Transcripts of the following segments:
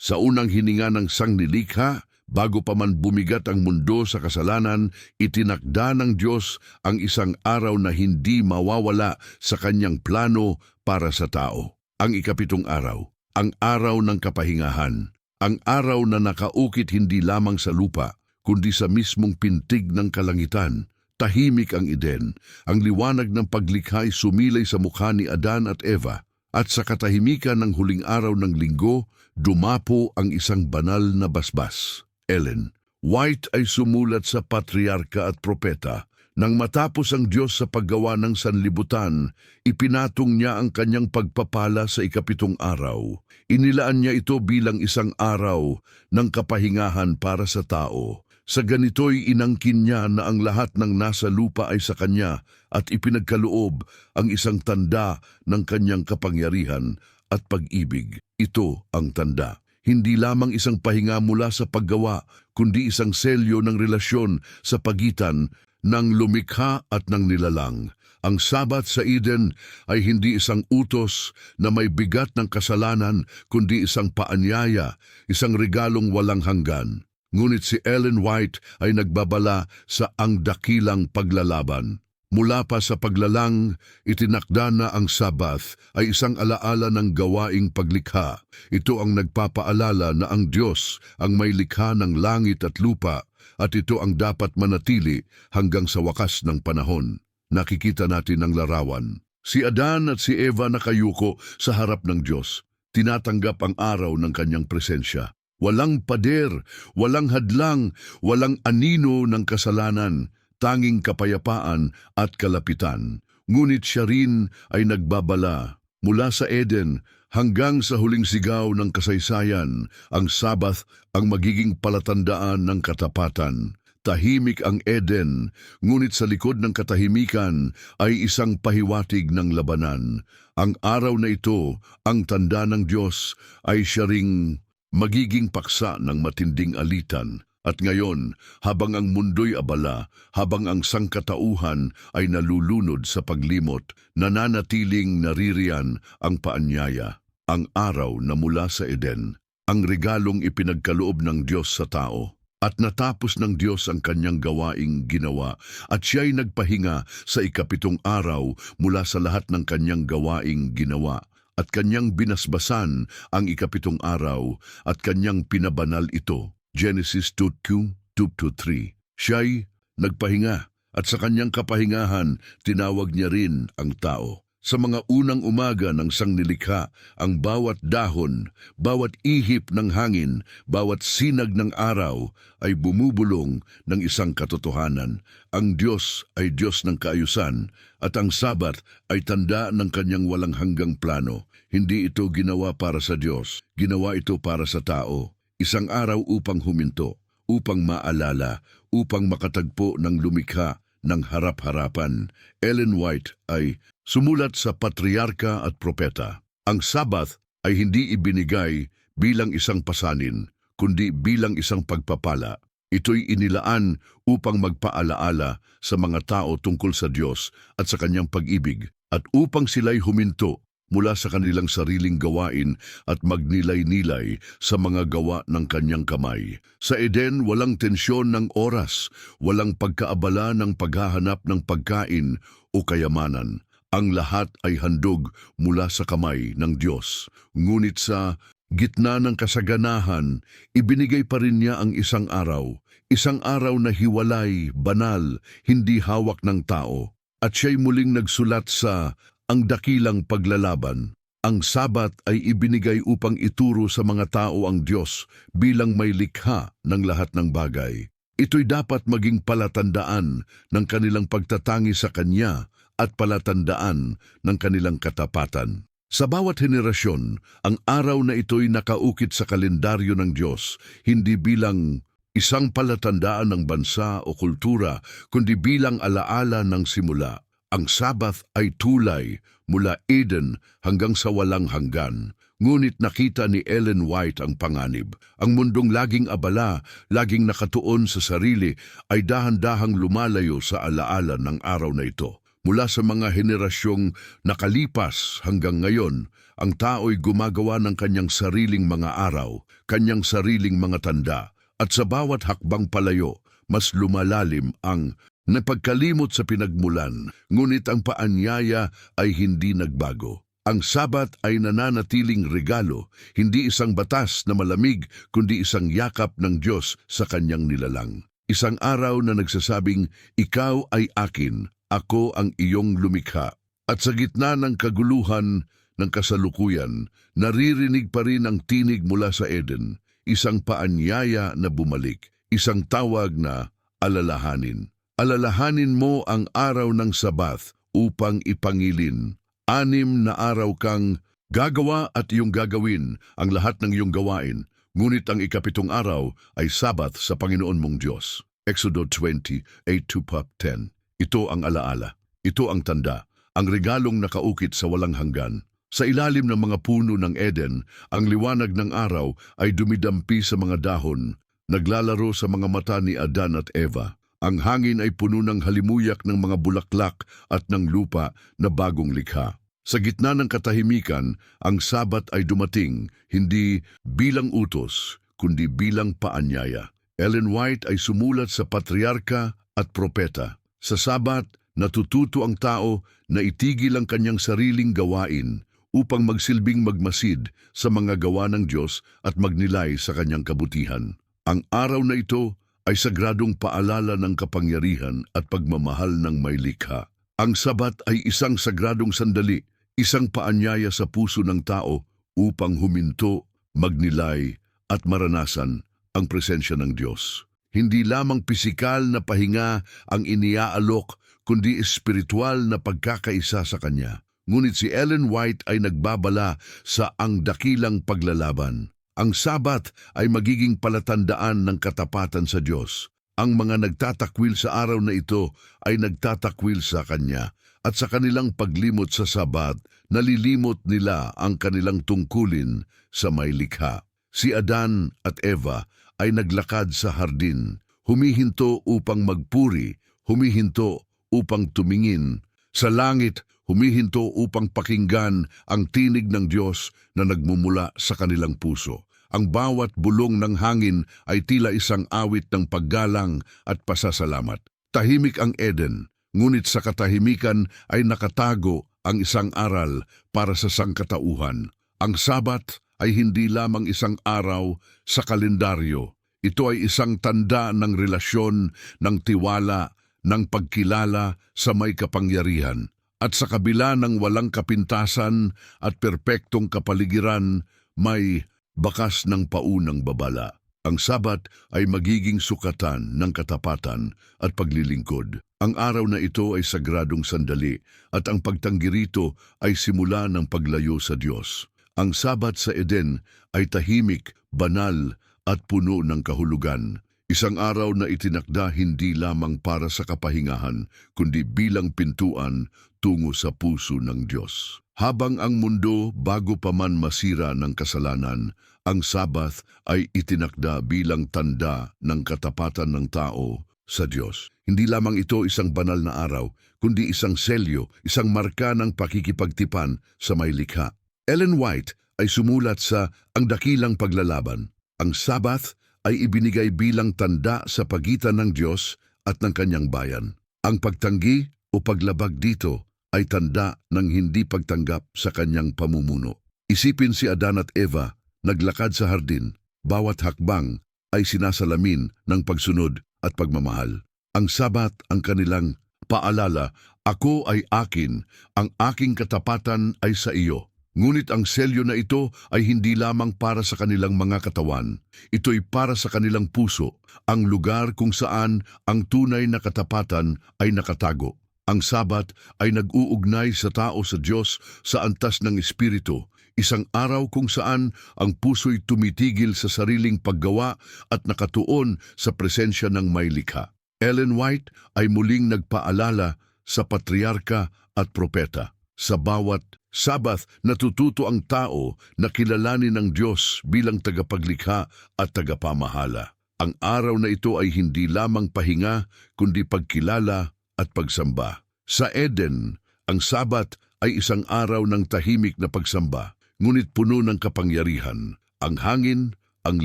Sa unang hininga ng sangnilikha, bago pa man bumigat ang mundo sa kasalanan, itinakda ng Diyos ang isang araw na hindi mawawala sa kanyang plano para sa tao. Ang ikapitong araw, ang araw ng kapahingahan, ang araw na nakaukit hindi lamang sa lupa, kundi sa mismong pintig ng kalangitan. Tahimik ang Eden, ang liwanag ng paglikha ay sumilay sa mukha ni Adan at Eva, at sa katahimikan ng huling araw ng linggo, dumapo ang isang banal na basbas. Ellen, White ay sumulat sa patriarka at propeta. Nang matapos ang Diyos sa paggawa ng sanlibutan, ipinatong niya ang kanyang pagpapala sa ikapitong araw. Inilaan niya ito bilang isang araw ng kapahingahan para sa tao. Sa ganito'y inangkin niya na ang lahat ng nasa lupa ay sa kanya at ipinagkaloob ang isang tanda ng kanyang kapangyarihan at pag-ibig. Ito ang tanda. Hindi lamang isang pahinga mula sa paggawa, kundi isang selyo ng relasyon sa pagitan ng lumikha at ng nilalang. Ang Sabat sa Eden ay hindi isang utos na may bigat ng kasalanan, kundi isang paanyaya, isang regalong walang hanggan. Ngunit si Ellen White ay nagbabala sa ang dakilang paglalaban. Mula pa sa paglalang, itinakda na ang Sabath ay isang alaala ng gawaing paglikha. Ito ang nagpapaalala na ang Diyos ang may likha ng langit at lupa at ito ang dapat manatili hanggang sa wakas ng panahon. Nakikita natin ang larawan. Si Adan at si Eva nakayuko sa harap ng Diyos. Tinatanggap ang araw ng kanyang presensya. Walang pader, walang hadlang, walang anino ng kasalanan, tanging kapayapaan at kalapitan. Ngunit siya rin ay nagbabala mula sa Eden hanggang sa huling sigaw ng kasaysayan, ang Sabath ang magiging palatandaan ng katapatan. Tahimik ang Eden, ngunit sa likod ng katahimikan ay isang pahiwatig ng labanan. Ang araw na ito, ang tanda ng Diyos, ay siya ring magiging paksa ng matinding alitan. At ngayon, habang ang mundo'y abala, habang ang sangkatauhan ay nalulunod sa paglimot, nananatiling naririyan ang paanyaya, ang araw na mula sa Eden, ang regalong ipinagkaloob ng Diyos sa tao. At natapos ng Diyos ang kanyang gawaing ginawa at siya'y nagpahinga sa ikapitong araw mula sa lahat ng kanyang gawaing ginawa at kanyang binasbasan ang ikapitong araw at kanyang pinabanal ito. Genesis 2.2, 2-3. Siya'y nagpahinga at sa kanyang kapahingahan tinawag niya rin ang tao. Sa mga unang umaga ng sangnilikha, ang bawat dahon, bawat ihip ng hangin, bawat sinag ng araw ay bumubulong ng isang katotohanan. Ang Diyos ay Diyos ng kaayusan at ang Sabat ay tanda ng kanyang walang hanggang plano. Hindi ito ginawa para sa Diyos, ginawa ito para sa tao. Isang araw upang huminto, upang maalala, upang makatagpo ng lumikha ng harap-harapan. Ellen White ay sumulat sa Patriarka at Propeta. Ang Sabath ay hindi ibinigay bilang isang pasanin, kundi bilang isang pagpapala. Ito'y inilaan upang magpaalaala sa mga tao tungkol sa Diyos at sa kanyang pag-ibig at upang sila'y huminto mula sa kanilang sariling gawain at magnilay-nilay sa mga gawa ng kanyang kamay. Sa Eden, walang tensyon ng oras, walang pagkaabala ng paghahanap ng pagkain o kayamanan. Ang lahat ay handog mula sa kamay ng Diyos. Ngunit sa gitna ng kasaganahan, ibinigay pa rin niya ang isang araw, isang araw na hiwalay, banal, hindi hawak ng tao. At siya'y muling nagsulat sa ang dakilang paglalaban. Ang sabat ay ibinigay upang ituro sa mga tao ang Diyos bilang may likha ng lahat ng bagay. Ito'y dapat maging palatandaan ng kanilang pagtatangi sa Kanya at palatandaan ng kanilang katapatan. Sa bawat henerasyon, ang araw na ito'y nakaukit sa kalendaryo ng Diyos, hindi bilang isang palatandaan ng bansa o kultura, kundi bilang alaala ng simula. Ang Sabath ay tulay mula Eden hanggang sa walang hanggan. Ngunit nakita ni Ellen White ang panganib. Ang mundong laging abala, laging nakatuon sa sarili, ay dahan-dahang lumalayo sa alaala ng araw na ito. Mula sa mga henerasyong nakalipas hanggang ngayon, ang tao'y gumagawa ng kanyang sariling mga araw, kanyang sariling mga tanda, at sa bawat hakbang palayo, mas lumalalim ang napagkalimot sa pinagmulan, ngunit ang paanyaya ay hindi nagbago. Ang Sabat ay nananatiling regalo, hindi isang batas na malamig, kundi isang yakap ng Diyos sa kanyang nilalang. Isang araw na nagsasabing, Ikaw ay akin, ako ang iyong lumikha. At sa gitna ng kaguluhan ng kasalukuyan, naririnig pa rin ang tinig mula sa Eden, isang paanyaya na bumalik, isang tawag na alalahanin. Alalahanin mo ang araw ng Sabath upang ipangilin. Anim na araw kang gagawa at iyong gagawin ang lahat ng iyong gawain, ngunit ang ikapitong araw ay Sabath sa Panginoon mong Diyos. Exodo 20, 8-10 Ito ang alaala. Ito ang tanda. Ang regalong nakaukit sa walang hanggan. Sa ilalim ng mga puno ng Eden, ang liwanag ng araw ay dumidampi sa mga dahon, naglalaro sa mga mata ni Adan at Eva. Ang hangin ay puno ng halimuyak ng mga bulaklak at ng lupa na bagong likha. Sa gitna ng katahimikan, ang sabat ay dumating, hindi bilang utos, kundi bilang paanyaya. Ellen White ay sumulat sa Patriarka at Propeta. Sa sabat, natututo ang tao na itigil ang kanyang sariling gawain upang magsilbing magmasid sa mga gawa ng Diyos at magnilay sa kanyang kabutihan. Ang araw na ito ay sagradong paalala ng kapangyarihan at pagmamahal ng may likha. Ang sabat ay isang sagradong sandali, isang paanyaya sa puso ng tao upang huminto, magnilay at maranasan ang presensya ng Diyos. Hindi lamang pisikal na pahinga ang iniaalok, kundi espiritual na pagkakaisa sa Kanya. Ngunit si Ellen White ay nagbabala sa ang dakilang paglalaban. Ang Sabat ay magiging palatandaan ng katapatan sa Diyos. Ang mga nagtatakwil sa araw na ito ay nagtatakwil sa Kanya at sa kanilang paglimot sa Sabat, nalilimot nila ang kanilang tungkulin sa may likha. Si Adan at Eva ay naglakad sa hardin, humihinto upang magpuri, humihinto upang tumingin. Sa langit, humihinto upang pakinggan ang tinig ng Diyos na nagmumula sa kanilang puso. Ang bawat bulong ng hangin ay tila isang awit ng paggalang at pasasalamat. Tahimik ang Eden, ngunit sa katahimikan ay nakatago ang isang aral para sa sangkatauhan. Ang Sabat ay hindi lamang isang araw sa kalendaryo. Ito ay isang tanda ng relasyon, ng tiwala, ng pagkilala sa may kapangyarihan. At sa kabila ng walang kapintasan at perpektong kapaligiran, may bakas ng paunang babala. Ang Sabat ay magiging sukatan ng katapatan at paglilingkod. Ang araw na ito ay sagradong sandali at ang pagtanggi rito ay simula ng paglayo sa Diyos. Ang Sabat sa Eden ay tahimik, banal at puno ng kahulugan. Isang araw na itinakda hindi lamang para sa kapahingahan, kundi bilang pintuan tungo sa puso ng Diyos. Habang ang mundo bago pa man masira ng kasalanan, ang Sabath ay itinakda bilang tanda ng katapatan ng tao sa Diyos. Hindi lamang ito isang banal na araw, kundi isang selyo, isang marka ng pakikipagtipan sa may likha. Ellen White ay sumulat sa Ang Dakilang Paglalaban. Ang Sabath ay ibinigay bilang tanda sa pagitan ng Diyos at ng kanyang bayan. Ang pagtanggi o paglabag dito ay tanda ng hindi pagtanggap sa kanyang pamumuno. Isipin si Adan at Eva, naglakad sa hardin, bawat hakbang ay sinasalamin ng pagsunod at pagmamahal. Ang sabat ang kanilang paalala, ako ay akin, ang aking katapatan ay sa iyo. Ngunit ang selyo na ito ay hindi lamang para sa kanilang mga katawan. Ito'y para sa kanilang puso, ang lugar kung saan ang tunay na katapatan ay nakatago. Ang Sabat ay nag-uugnay sa tao sa Diyos sa antas ng Espiritu, isang araw kung saan ang puso'y tumitigil sa sariling paggawa at nakatuon sa presensya ng may likha. Ellen White ay muling nagpaalala sa patriarka at propeta. Sa bawat Sabath, natututo ang tao na kilalanin ng Diyos bilang tagapaglikha at tagapamahala. Ang araw na ito ay hindi lamang pahinga, kundi pagkilala at pagsamba. Sa Eden, ang Sabat ay isang araw ng tahimik na pagsamba, ngunit puno ng kapangyarihan. Ang hangin, ang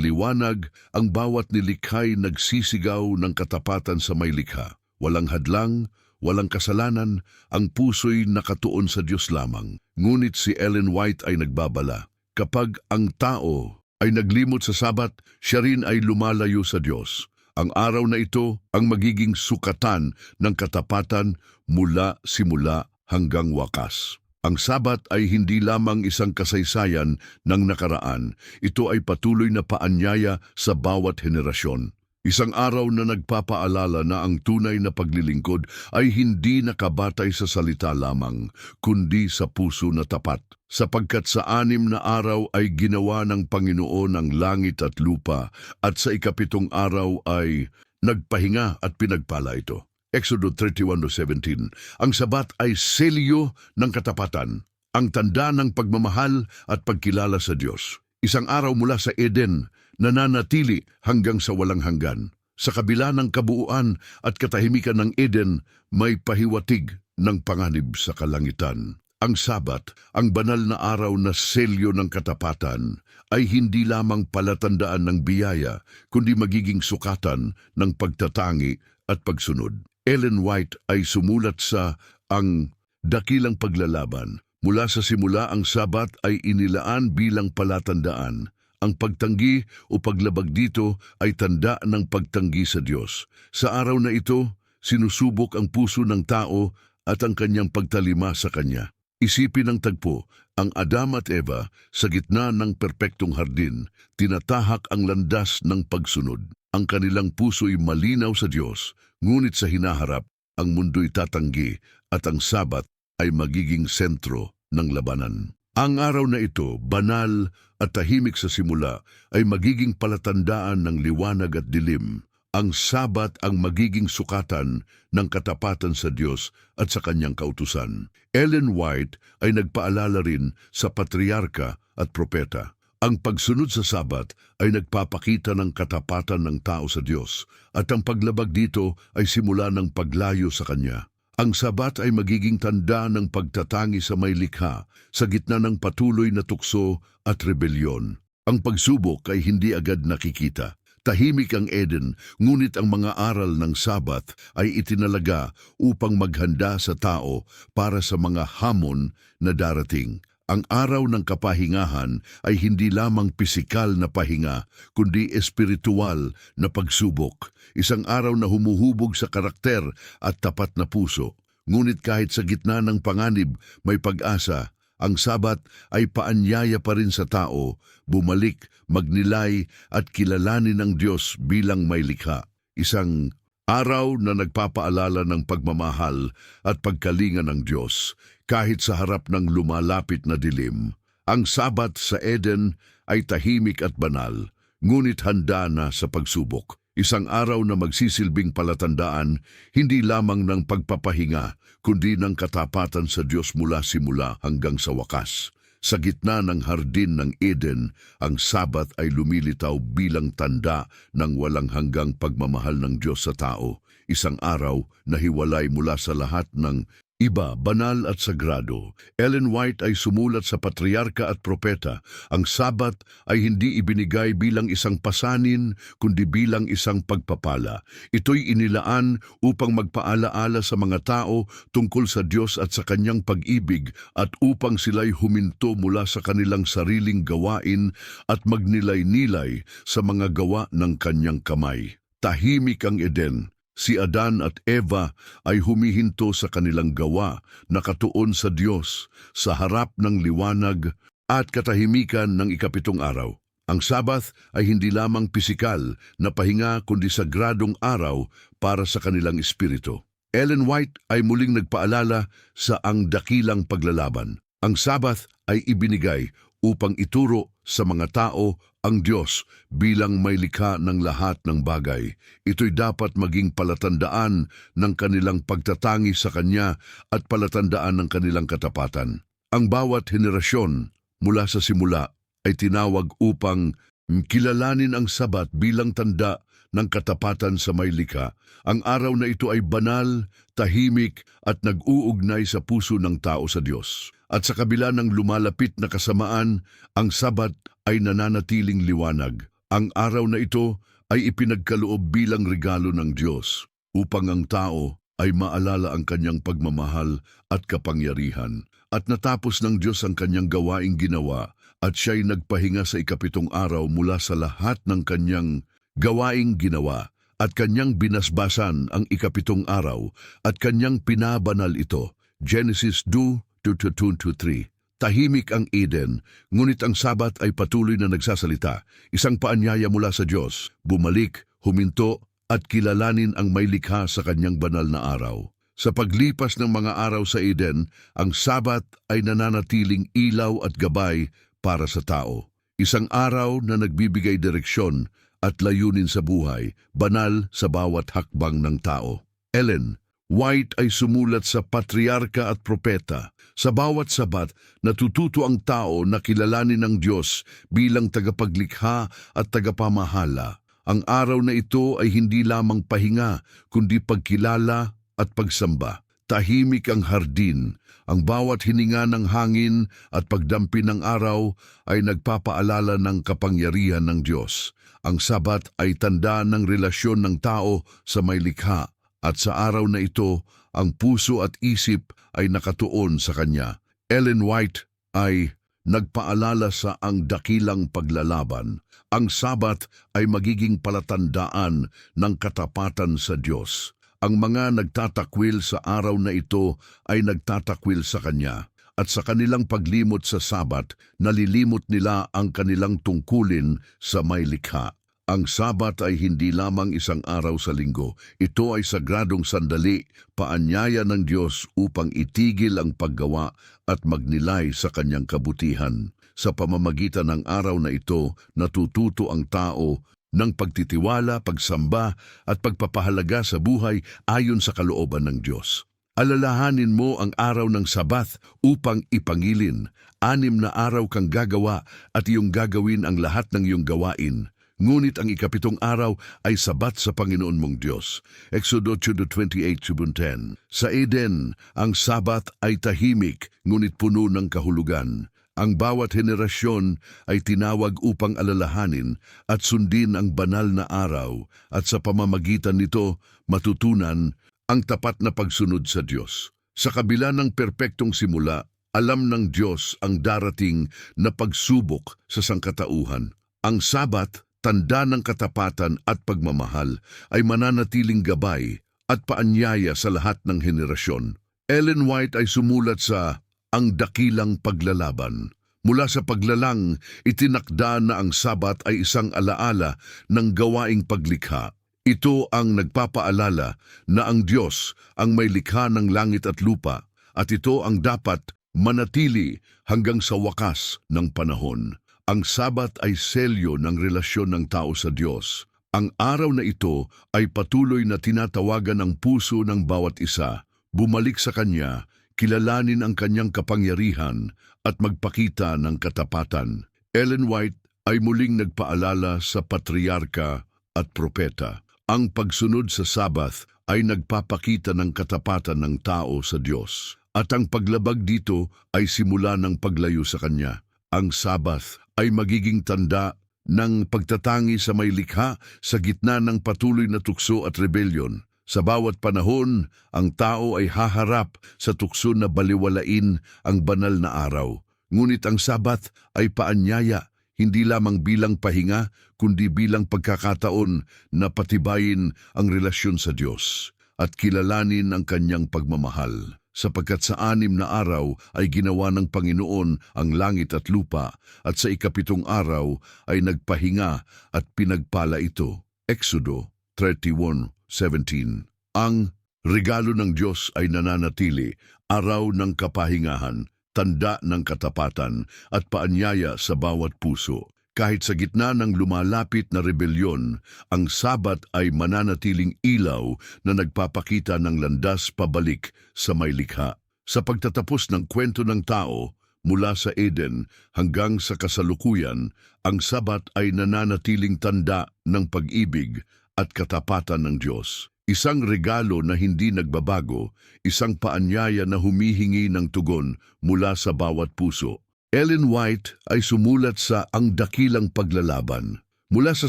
liwanag, ang bawat nilikhay nagsisigaw ng katapatan sa may likha. Walang hadlang, walang kasalanan, ang puso'y nakatuon sa Diyos lamang. Ngunit si Ellen White ay nagbabala. Kapag ang tao ay naglimot sa sabat, siya rin ay lumalayo sa Diyos. Ang araw na ito ang magiging sukatan ng katapatan mula simula hanggang wakas. Ang sabat ay hindi lamang isang kasaysayan ng nakaraan. Ito ay patuloy na paanyaya sa bawat henerasyon. Isang araw na nagpapaalala na ang tunay na paglilingkod ay hindi nakabatay sa salita lamang, kundi sa puso na tapat. Sapagkat sa anim na araw ay ginawa ng Panginoon ang langit at lupa, at sa ikapitong araw ay nagpahinga at pinagpala ito. Exodo 31.17 Ang sabat ay selyo ng katapatan, ang tanda ng pagmamahal at pagkilala sa Diyos. Isang araw mula sa Eden, nananatili hanggang sa walang hanggan. Sa kabila ng kabuuan at katahimikan ng Eden, may pahiwatig ng panganib sa kalangitan. Ang Sabat, ang banal na araw na selyo ng katapatan, ay hindi lamang palatandaan ng biyaya, kundi magiging sukatan ng pagtatangi at pagsunod. Ellen White ay sumulat sa Ang Dakilang Paglalaban. Mula sa simula ang Sabat ay inilaan bilang palatandaan. Ang pagtanggi o paglabag dito ay tanda ng pagtanggi sa Diyos. Sa araw na ito, sinusubok ang puso ng tao at ang kanyang pagtalima sa Kanya. Isipin ng tagpo, ang Adam at Eva sa gitna ng perpektong hardin, tinatahak ang landas ng pagsunod. Ang kanilang puso'y malinaw sa Diyos, ngunit sa hinaharap, ang mundo'y tatanggi at ang sabat ay magiging sentro ng labanan. Ang araw na ito, banal at tahimik sa simula, ay magiging palatandaan ng liwanag at dilim. Ang sabat ang magiging sukatan ng katapatan sa Diyos at sa kanyang kautusan. Ellen White ay nagpaalala rin sa patriarka at propeta. Ang pagsunod sa sabat ay nagpapakita ng katapatan ng tao sa Diyos at ang paglabag dito ay simula ng paglayo sa Kanya. Ang sabat ay magiging tanda ng pagtatangi sa may likha sa gitna ng patuloy na tukso at rebelyon. Ang pagsubok ay hindi agad nakikita. Tahimik ang Eden, ngunit ang mga aral ng Sabat ay itinalaga upang maghanda sa tao para sa mga hamon na darating. Ang araw ng kapahingahan ay hindi lamang pisikal na pahinga, kundi espiritual na pagsubok. Isang araw na humuhubog sa karakter at tapat na puso. Ngunit kahit sa gitna ng panganib, may pag-asa. Ang sabat ay paanyaya pa rin sa tao, bumalik, magnilay at kilalanin ang Diyos bilang may likha. Isang araw na nagpapaalala ng pagmamahal at pagkalinga ng Diyos kahit sa harap ng lumalapit na dilim. Ang sabat sa Eden ay tahimik at banal, ngunit handa na sa pagsubok. Isang araw na magsisilbing palatandaan hindi lamang ng pagpapahinga, kundi ng katapatan sa Diyos mula simula hanggang sa wakas. Sa gitna ng hardin ng Eden, ang Sabat ay lumilitaw bilang tanda ng walang hanggang pagmamahal ng Diyos sa tao. Isang araw na hiwalay mula sa lahat ng Iba, banal at sagrado. Ellen White ay sumulat sa patriarka at propeta. Ang sabat ay hindi ibinigay bilang isang pasanin, kundi bilang isang pagpapala. Ito'y inilaan upang magpaalaala sa mga tao tungkol sa Diyos at sa kanyang pag-ibig at upang sila'y huminto mula sa kanilang sariling gawain at magnilay-nilay sa mga gawa ng kanyang kamay. Tahimik ang Eden, Si Adan at Eva ay humihinto sa kanilang gawa, nakatuon sa Diyos, sa harap ng liwanag at katahimikan ng ikapitong araw. Ang Sabath ay hindi lamang pisikal na pahinga kundi sagradong araw para sa kanilang espiritu. Ellen White ay muling nagpaalala sa ang dakilang paglalaban. Ang Sabath ay ibinigay upang ituro sa mga tao ang Diyos bilang may likha ng lahat ng bagay. Ito'y dapat maging palatandaan ng kanilang pagtatangi sa Kanya at palatandaan ng kanilang katapatan. Ang bawat henerasyon mula sa simula ay tinawag upang Kilalanin ang sabat bilang tanda ng katapatan sa may likha. Ang araw na ito ay banal, tahimik at nag-uugnay sa puso ng tao sa Diyos. At sa kabila ng lumalapit na kasamaan, ang sabat ay nananatiling liwanag. Ang araw na ito ay ipinagkaloob bilang regalo ng Diyos upang ang tao ay maalala ang kanyang pagmamahal at kapangyarihan. At natapos ng Diyos ang kanyang gawaing ginawa at siya'y nagpahinga sa ikapitong araw mula sa lahat ng kanyang gawaing ginawa at kanyang binasbasan ang ikapitong araw at kanyang pinabanal ito. Genesis 2, 2-3 Tahimik ang Eden, ngunit ang Sabat ay patuloy na nagsasalita. Isang paanyaya mula sa Diyos, bumalik, huminto, at kilalanin ang may likha sa kanyang banal na araw. Sa paglipas ng mga araw sa Eden, ang Sabat ay nananatiling ilaw at gabay para sa tao. Isang araw na nagbibigay direksyon at layunin sa buhay, banal sa bawat hakbang ng tao. Ellen, White ay sumulat sa Patriarka at Propeta. Sa bawat sabat, natututo ang tao na kilalanin ng Diyos bilang tagapaglikha at tagapamahala. Ang araw na ito ay hindi lamang pahinga, kundi pagkilala at pagsamba. Tahimik ang hardin, ang bawat hininga ng hangin at pagdampi ng araw ay nagpapaalala ng kapangyarihan ng Diyos. Ang sabat ay tanda ng relasyon ng tao sa may likha at sa araw na ito, ang puso at isip ay nakatuon sa Kanya. Ellen White ay nagpaalala sa ang dakilang paglalaban. Ang Sabat ay magiging palatandaan ng katapatan sa Diyos. Ang mga nagtatakwil sa araw na ito ay nagtatakwil sa Kanya. At sa kanilang paglimot sa Sabat, nalilimot nila ang kanilang tungkulin sa may likha. Ang Sabat ay hindi lamang isang araw sa linggo. Ito ay sagradong sandali, paanyaya ng Diyos upang itigil ang paggawa at magnilay sa kanyang kabutihan. Sa pamamagitan ng araw na ito, natututo ang tao ng pagtitiwala, pagsamba at pagpapahalaga sa buhay ayon sa kalooban ng Diyos. Alalahanin mo ang araw ng Sabath upang ipangilin. Anim na araw kang gagawa at iyong gagawin ang lahat ng iyong gawain. Ngunit ang ikapitong araw ay sabat sa Panginoon mong Diyos. Exodo 28.10 Sa Eden, ang sabat ay tahimik, ngunit puno ng kahulugan. Ang bawat henerasyon ay tinawag upang alalahanin at sundin ang banal na araw at sa pamamagitan nito matutunan ang tapat na pagsunod sa Diyos. Sa kabila ng perpektong simula, alam ng Diyos ang darating na pagsubok sa sangkatauhan. Ang Sabat tanda ng katapatan at pagmamahal ay mananatiling gabay at paanyaya sa lahat ng henerasyon. Ellen White ay sumulat sa Ang Dakilang Paglalaban. Mula sa paglalang, itinakda na ang sabat ay isang alaala ng gawaing paglikha. Ito ang nagpapaalala na ang Diyos ang may likha ng langit at lupa at ito ang dapat manatili hanggang sa wakas ng panahon. Ang Sabat ay selyo ng relasyon ng tao sa Diyos. Ang araw na ito ay patuloy na tinatawagan ng puso ng bawat isa, bumalik sa Kanya, kilalanin ang Kanyang kapangyarihan at magpakita ng katapatan. Ellen White ay muling nagpaalala sa patriarka at propeta. Ang pagsunod sa Sabath ay nagpapakita ng katapatan ng tao sa Diyos. At ang paglabag dito ay simula ng paglayo sa Kanya. Ang Sabath ay magiging tanda ng pagtatangi sa may likha sa gitna ng patuloy na tukso at rebelyon. Sa bawat panahon, ang tao ay haharap sa tukso na baliwalain ang banal na araw. Ngunit ang Sabat ay paanyaya, hindi lamang bilang pahinga, kundi bilang pagkakataon na patibayin ang relasyon sa Diyos at kilalanin ang kanyang pagmamahal sapagkat sa anim na araw ay ginawa ng Panginoon ang langit at lupa, at sa ikapitong araw ay nagpahinga at pinagpala ito. Exodo 31.17 Ang regalo ng Diyos ay nananatili, araw ng kapahingahan, tanda ng katapatan at paanyaya sa bawat puso. Kahit sa gitna ng lumalapit na rebelyon, ang sabat ay mananatiling ilaw na nagpapakita ng landas pabalik sa may likha. Sa pagtatapos ng kwento ng tao, mula sa Eden hanggang sa kasalukuyan, ang Sabat ay nananatiling tanda ng pag-ibig at katapatan ng Diyos. Isang regalo na hindi nagbabago, isang paanyaya na humihingi ng tugon mula sa bawat puso. Ellen White ay sumulat sa Ang Dakilang Paglalaban. Mula sa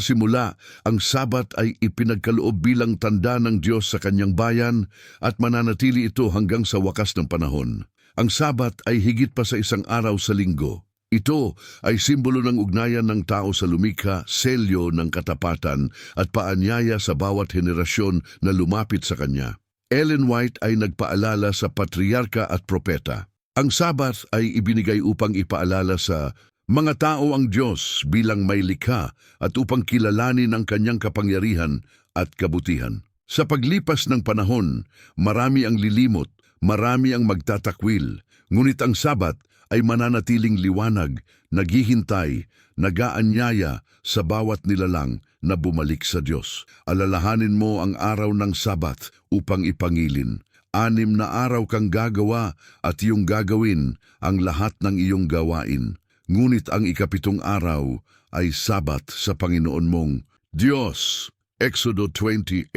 simula, ang Sabat ay ipinagkaloob bilang tanda ng Diyos sa kanyang bayan at mananatili ito hanggang sa wakas ng panahon. Ang Sabat ay higit pa sa isang araw sa linggo. Ito ay simbolo ng ugnayan ng tao sa lumikha, selyo ng katapatan at paanyaya sa bawat henerasyon na lumapit sa kanya. Ellen White ay nagpaalala sa patriarka at propeta. Ang Sabat ay ibinigay upang ipaalala sa mga tao ang Diyos bilang may likha at upang kilalanin ang kanyang kapangyarihan at kabutihan. Sa paglipas ng panahon, marami ang lilimot, marami ang magtatakwil, ngunit ang Sabat ay mananatiling liwanag, naghihintay, nagaanyaya sa bawat nilalang na bumalik sa Diyos. Alalahanin mo ang araw ng Sabat upang ipangilin. Anim na araw kang gagawa at iyong gagawin ang lahat ng iyong gawain. Ngunit ang ikapitong araw ay Sabat sa Panginoon mong Diyos. Exodo 28:10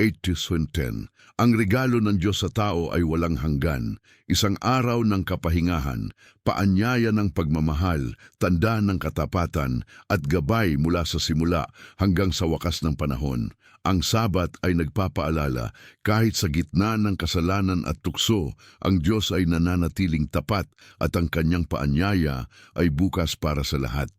Ang regalo ng Diyos sa tao ay walang hanggan, isang araw ng kapahingahan, paanyaya ng pagmamahal, tanda ng katapatan at gabay mula sa simula hanggang sa wakas ng panahon. Ang Sabat ay nagpapaalala kahit sa gitna ng kasalanan at tukso, ang Diyos ay nananatiling tapat at ang kanyang paanyaya ay bukas para sa lahat.